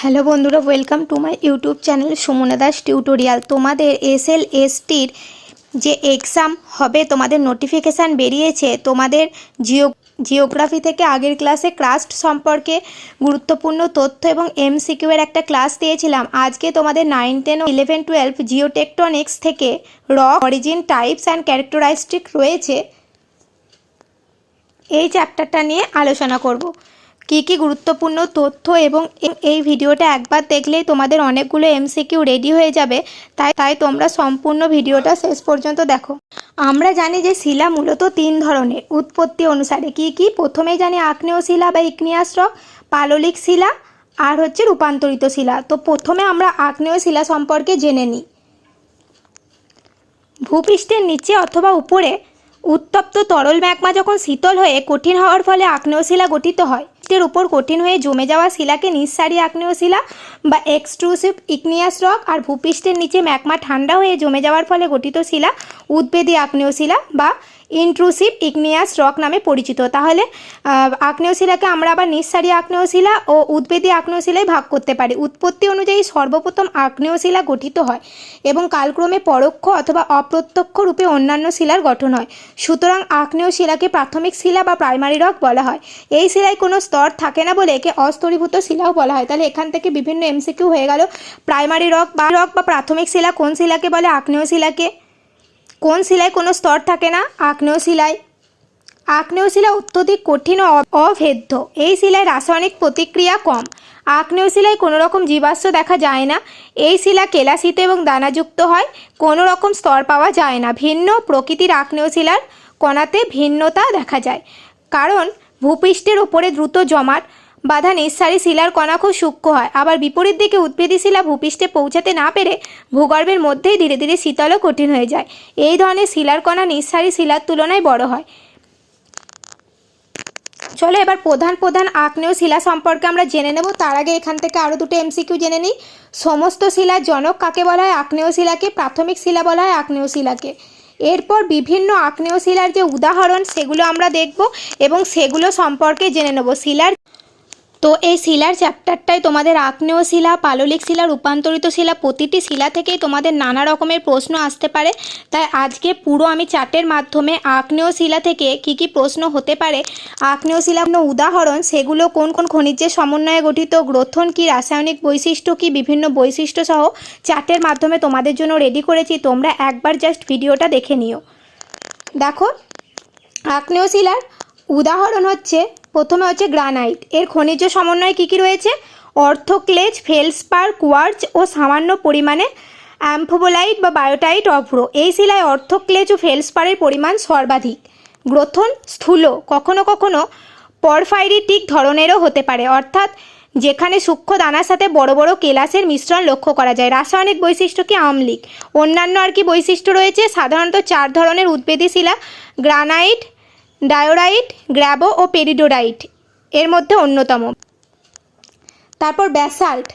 Hello বন্ধুরা welcome to my YouTube channel Sumana Das tutorial তোমাদের S L এসটির যে এক্সাম হবে, তোমাদের নোটিফিকেশান বেরিয়েছে, তোমাদের জিও জিওগ্রাফি থেকে আগের ক্লাসে ক্রাস্ট সম্পর্কে গুরুত্বপূর্ণ তথ্য এবং এমসিকিউ এর একটা ক্লাস দিয়েছিলাম। আজকে তোমাদের নাইন টেন ও ইলেভেন টুয়েলভ জিওটেকটনিক্স থেকে rock origin types and characteristic রয়েছে। এই চ্যাপ্টারটা নিয়ে আলোচনা করব। কী কী গুরুত্বপূর্ণ তথ্য এবং এই ভিডিওটা একবার দেখলেই তোমাদের অনেকগুলো এমসিকিউ রেডি হয়ে যাবে। তাই তাই তোমরা সম্পূর্ণ ভিডিওটা শেষ পর্যন্ত দেখো। আমরা জানি যে শিলা মূলত তিন ধরনের। উৎপত্তি অনুসারে কি কি? প্রথমেই জানি আগ্নেয় শিলা বা ইগনিয়াস পাললিক শিলা আর হচ্ছে রূপান্তরিত শিলা। তো প্রথমে আমরা আগ্নেয় শিলা সম্পর্কে জেনে নিই। ভূপৃষ্ঠের নিচে অথবা উপরে উত্তপ্ত তরল ম্যাগমা যখন শীতল হয়ে কঠিন হওয়ার ফলে আগ্নেয় শিলা গঠিত হয় এর উপর কঠিন হয়ে জমে যাওয়া শিলাকে নিঃসারী আগ্নেয় শিলা বা এক্সট্রুসিভ ইকনিয়াস রক আর ভূপৃষ্ঠের নিচে ম্যাকমা ঠান্ডা হয়ে জমে যাওয়ার ফলে গঠিত শিলা উদ্বেদী আগ্নেয় শিলা বা ইন্ট্রুসিভ ইগনিয়াস রক নামে পরিচিত। তাহলে আহ, আগ্নেয় শিলাকে আমরা আবার নিঃসারী আগ্নেয় শিলা ও উদ্বেদী আগ্নেয় শিলায় ভাগ করতে পারি। উৎপত্তি অনুযায়ী সর্বপ্রথম আগ্নেয় শিলা গঠিত হয় এবং কালক্রমে পরোক্ষ অথবা অপ্রত্যক্ষ রূপে অন্যান্য শিলার গঠন হয়। সুতরাং আগ্নেয় শিলাকে প্রাথমিক শিলা বা প্রাইমারি রক বলা হয়। এই শিলায় কোনো স্তর থাকে না বলে একে অস্তরীভূত শিলাও বলা হয়। তাহলে এখান থেকে বিভিন্ন এমসিকিউ হয়ে গেল। প্রাইমারি রক বা রক বা প্রাথমিক শিলা কোন শিলাকে বলে? আগ্নেয় শিলাকে কোন শিলায় কোনো স্তর থাকে না? আগ্নেয় শিলায়। আগ্নেয় শিলা অত্যধিক কঠিন ও অভেদ্য। এই শিলায় রাসায়নিক প্রতিক্রিয়া কম। আগ্নেয় শিলায় কোনো রকম জীবাশ্ম দেখা যায় না। এই শিলা কেলাসিত এবং দানাযুক্ত হয়। কোনো রকম স্তর পাওয়া যায় না। ভিন্ন প্রকৃতির আগ্নেয় শিলার কণাতে ভিন্নতা দেখা যায়। কারণ ভূপৃষ্ঠের ওপরে দ্রুত জমাট বাধা নিঃসারী শিলার কণা খুব সূক্ষ্ম হয়। আবার বিপরীত দিকে উদ্ভিদী শিলা ভূপৃষ্ঠে পৌঁছাতে না পেরে ভূগর্ভের মধ্যেই ধীরে ধীরে শীতল ও কঠিন হয়ে যায়। এই ধরনের শিলার কণা নিঃসারী শিলার তুলনায় বড় হয়। চলো এবার প্রধান প্রধান আগ্নেয় শিলা সম্পর্কে আমরা জেনে নেব। তার আগে এখান থেকে আরও দুটো এমসিকিউ জেনে নিই। সমস্ত শিলার জনক কাকে বলা হয়? আগ্নেয় শিলাকে। প্রাথমিক শিলা বলা হয় আগ্নেয় শিলাকে। এরপর বিভিন্ন আগ্নেয় শিলার যে উদাহরণ, সেগুলো আমরা দেখব এবং সেগুলো সম্পর্কে জেনে নেব। শিলার তো এই শিলার চ্যাপ্টারটায় তোমাদের আগ্নেয় শিলা, পাললিক শিলা, রূপান্তরিত শিলা, প্রতিটি শিলা থেকেই তোমাদের নানা রকমের প্রশ্ন আসতে পারে। তাই আজকে পুরো আমি চার্টের মাধ্যমে আগ্নেয় শিলা থেকে কি কি প্রশ্ন হতে পারে, আগ্নেয় শিলা কোনো উদাহরণ, সেগুলো কোন কোন খনিজের সমন্বয়ে গঠিত, গ্রথন কি, রাসায়নিক বৈশিষ্ট্য কি, বিভিন্ন বৈশিষ্ট্য সহ চার্টের মাধ্যমে তোমাদের জন্য রেডি করেছি। তোমরা একবার জাস্ট ভিডিওটা দেখে নিও। দেখো, আগ্নেয় শিলার উদাহরণ হচ্ছে প্রথমে হচ্ছে গ্রানাইট। এর খনিজ সমন্বয়ে কী কী রয়েছে? অর্থোক্লেজ ফেলসপার কোয়ার্চ ও সামান্য পরিমাণে অ্যাম্ফোবোলাইট বা বায়োটাইট অভ্র। এই শিলায় অর্থোক্লেজ ও ফেলসপারের পরিমাণ সর্বাধিক। গ্রথন স্থূল, কখনো কখনো পরফাইরিটিক ধরনেরও হতে পারে। অর্থাৎ যেখানে সূক্ষ্ম দানার সাথে বড় বড় কেলাসের মিশ্রণ লক্ষ্য করা যায়। রাসায়নিক বৈশিষ্ট্য কি আম্লিক? অন্যান্য আর কি বৈশিষ্ট্য রয়েছে? সাধারণত চার ধরনের উদ্বেদী শিলা, গ্রানাইট ডায়োরাইট, গ্র্যাবো ও পেরিডোরাইট এর মধ্যে অন্যতম। তারপর ব্যাসাল্ট।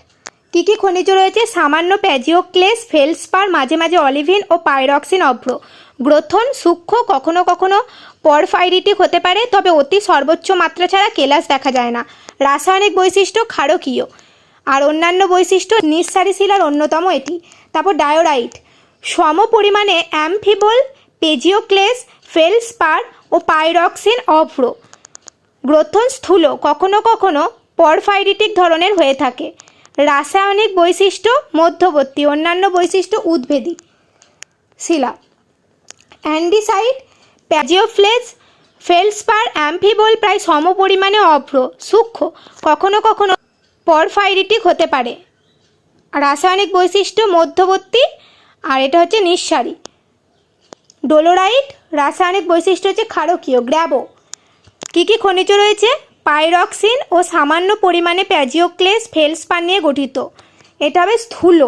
কী কী খনিজ রয়েছে? সামান্য প্যাজিওক্লেস, ফেলসপার, মাঝে মাঝে অলিভিন ও পাইরক্সিন অভ্র। গ্রথন সূক্ষ্ম, কখনো কখনো পরফাইরিটিক হতে পারে, তবে অতি সর্বোচ্চ মাত্রা ছাড়া কেলাস দেখা যায় না। রাসায়নিক বৈশিষ্ট্য ক্ষারকীয়। আর অন্যান্য বৈশিষ্ট্য নিঃসারী শিলার অন্যতম এটি। তারপর ডায়োরাইট। সম পরিমাণে অ্যামফিবল, পেজিওক্লেস, ফেলসপার ও পাইরক্সিন অভ্র। গ্রথন স্থূল, কখনো কখনো পরফাইরিটিক ধরনের হয়ে থাকে। রাসায়নিক বৈশিষ্ট্য মধ্যবর্তী, অন্যান্য বৈশিষ্ট্য উদ্ভেদী। শিলা। অ্যান্ডিসাইড, প্যাজিওফ্লেজ, ফেলসপার, অ্যাম্ফিবল প্রায় সম পরিমাণে অভ্র, সূক্ষ্ম, কখনো কখনো পরফাইরিটিক হতে পারে। রাসায়নিক বৈশিষ্ট্য মধ্যবর্তী, আর এটা হচ্ছে নিঃসারী। ডোলোরাইট রাসায়নিক বৈশিষ্ট্য হচ্ছে ক্ষারকীয়, গ্র্যাবো। কী কী খনিজ রয়েছে? পাইরক্সিন ও সামান্য পরিমাণে প্যাজিওক্লেস ফেলসপার নিয়ে গঠিত। এটা হবে স্থূল।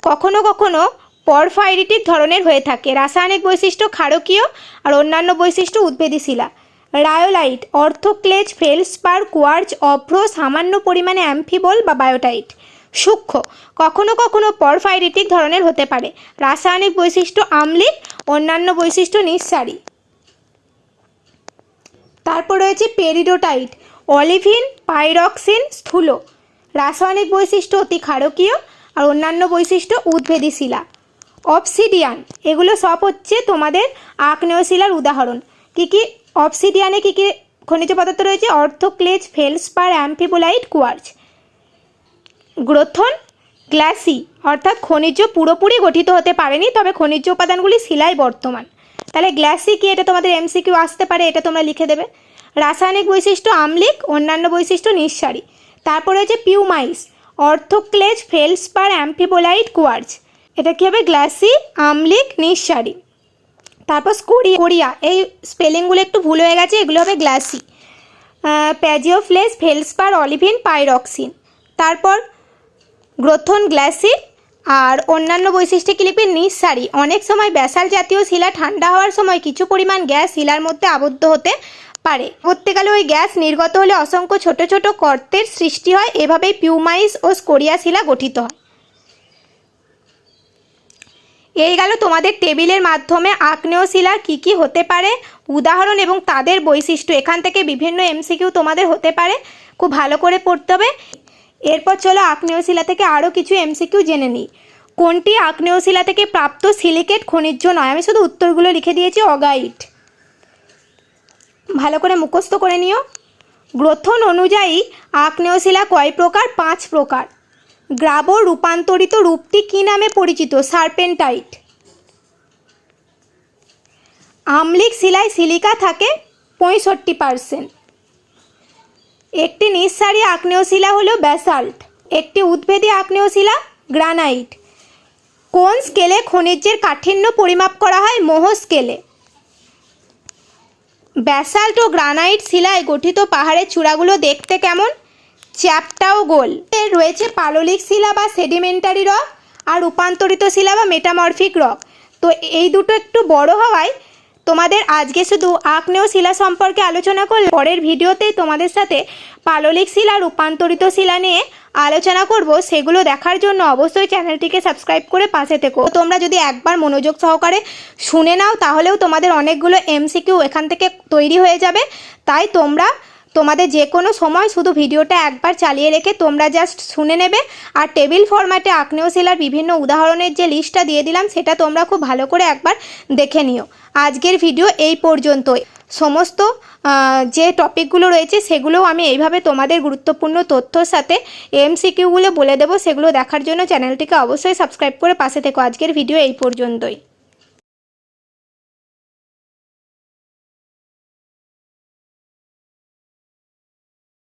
কখনো কখনো পরফাইরিটিক ধরনের হয়ে থাকে। রাসায়নিক বৈশিষ্ট্য ক্ষারকীয় আর অন্যান্য বৈশিষ্ট্য উদ্ভেদী শিলা রায়োলাইট, অর্থোক্লেজ, ফেলসপার, কোয়ার্চ, অভ্র, সামান্য পরিমাণে অ্যাম্ফিবল বা বায়োটাইট। সূক্ষ্ম। কখনো কখনো পরফাইরিটিক ধরনের হতে পারে। রাসায়নিক বৈশিষ্ট্য আম্লিক অন্যান্য বৈশিষ্ট্য নিঃসারী। তারপর রয়েছে পেরিডোটাইট, অলিভিন, পাইরক্সিন, স্থূল। রাসায়নিক বৈশিষ্ট্য অতি ক্ষারকীয় আর অন্যান্য বৈশিষ্ট্য উদ্ভেদী শিলা অবসিডিয়ান, এগুলো সব হচ্ছে তোমাদের আগ্নেয় শিলার উদাহরণ। কী কী অবসিডিয়ানে কী কী খনিজ পদার্থ রয়েছে? Orthoclase, feldspar, amphibolite, quartz. গ্রথন glassy অর্থাৎ খনিজ পুরোপুরি গঠিত হতে পারেনি, তবে খনিজ উপাদানগুলি শিলায় বর্তমান। তাহলে গ্লাসি কি? এটা তোমাদের এমসিকিউ আসতে পারে, এটা তোমরা লিখে দেবে। রাসায়নিক বৈশিষ্ট্য আম্লিক, অন্যান্য বৈশিষ্ট্য নিঃসারী। তারপরে হচ্ছে pumice, orthoclase, feldspar, amphibolite quartz এটা কী হবে? গ্লাসি, আম্লিক, নিঃসারী। তারপর স্কোরিয়া কোরিয়া। এই স্পেলিংগুলো একটু ভুল হয়ে গেছে, এগুলো হবে glassy. Plagioclase, feldspar, olivine, pyroxene. তারপর গ্রথন গ্লাসির আর অন্যান্য বৈশিষ্ট্যে কি লিখবে নিঃসারী। অনেক সময় ব্যাসাল জাতীয় শিলা ঠান্ডা হওয়ার সময় কিছু পরিমাণ গ্যাস শিলার মধ্যে আবদ্ধ হতে পারে। পরবর্তীকালে ওই গ্যাস নির্গত হলে অসংখ্য ছোট ছোট গর্তের সৃষ্টি হয়। এভাবেই পিউমাইস ও স্কোরিয়া শিলা গঠিত হয়। এই গেল তোমাদের টেবিলের মাধ্যমে আগ্নেয় শিলা কী কী হতে পারে, উদাহরণ এবং তাদের বৈশিষ্ট্য। এখান থেকে বিভিন্ন এমসিকিউ তোমাদের হতে পারে। খুব ভালো করে পড়তে হবে। এরপর চলো আগ্নেয় শিলা থেকে আরও কিছু এমসিকিউ জেনে নিই। কোনটি আগ্নেয় শিলা থেকে প্রাপ্ত সিলিকেট খনিজ নয়? আমি শুধু উত্তরগুলো লিখে দিয়েছি, অগাইট। ভালো করে মুখস্থ করে নিও। গ্রথন অনুযায়ী আগ্নেয় শিলা কয় প্রকার? পাঁচ প্রকার। গ্রাব রূপান্তরিত রূপটি কী নামে পরিচিত? সার্পেন্টাইট। আম্লিক শিলায় সিলিকা থাকে পঁয়ষট্টি পার্সেন্ট। একটি নিঃসারী আগ্নেয় শিলা হলো ব্যাসাল্ট, একটি উদ্ভেদী আগ্নেয় শিলা গ্রানাইট। কোন স্কেলে খনিজের কাঠিন্য পরিমাপ করা হয়? মোহ স্কেলে। ব্যাসাল্ট ও গ্রানাইট শিলায় গঠিত পাহাড়ের চূড়াগুলো দেখতে কেমন? চ্যাপটা ও গোল এর রয়েছে পাললিক শিলা বা সেডিমেন্টারি রক আর রূপান্তরিত শিলা বা মেটামরফিক রক তো এই দুটো একটু বড় হওয়ায় তোমাদের আজকে শুধু আগ্নেয় শিলা সম্পর্কে আলোচনা করলে পরের ভিডিওতেই তোমাদের সাথে পাললিক শিলা, রূপান্তরিত শিলা নিয়ে আলোচনা করব। সেগুলো দেখার জন্য অবশ্যই চ্যানেলটিকে সাবস্ক্রাইব করে পাশে থেকো। তোমরা যদি একবার মনোযোগ সহকারে শুনে নাও, তাহলেও তোমাদের অনেকগুলো এমসিকিউ এখান থেকে তৈরি হয়ে যাবে। তাই তোমরা তোমাদের যে কোনো সময় শুধু ভিডিওটা একবার চালিয়ে রেখে তোমরা জাস্ট শুনে নেবে। আর টেবিল ফরম্যাটে আগ্নেয় শিলার বিভিন্ন উদাহরণের যে লিস্টটা দিয়ে দিলাম, সেটা তোমরা খুব ভালো করে একবার দেখে নিও। আজকের ভিডিও এই পর্যন্তই। সমস্ত যে টপিকগুলো রয়েছে, সেগুলোও আমি এইভাবে তোমাদের গুরুত্বপূর্ণ তথ্যর সাথে এমসিকিউগুলো বলে দেবো, সেগুলো দেখার জন্য চ্যানেলটিকে অবশ্যই সাবস্ক্রাইব করে পাশে থেকো। আজকের ভিডিও এই পর্যন্তই।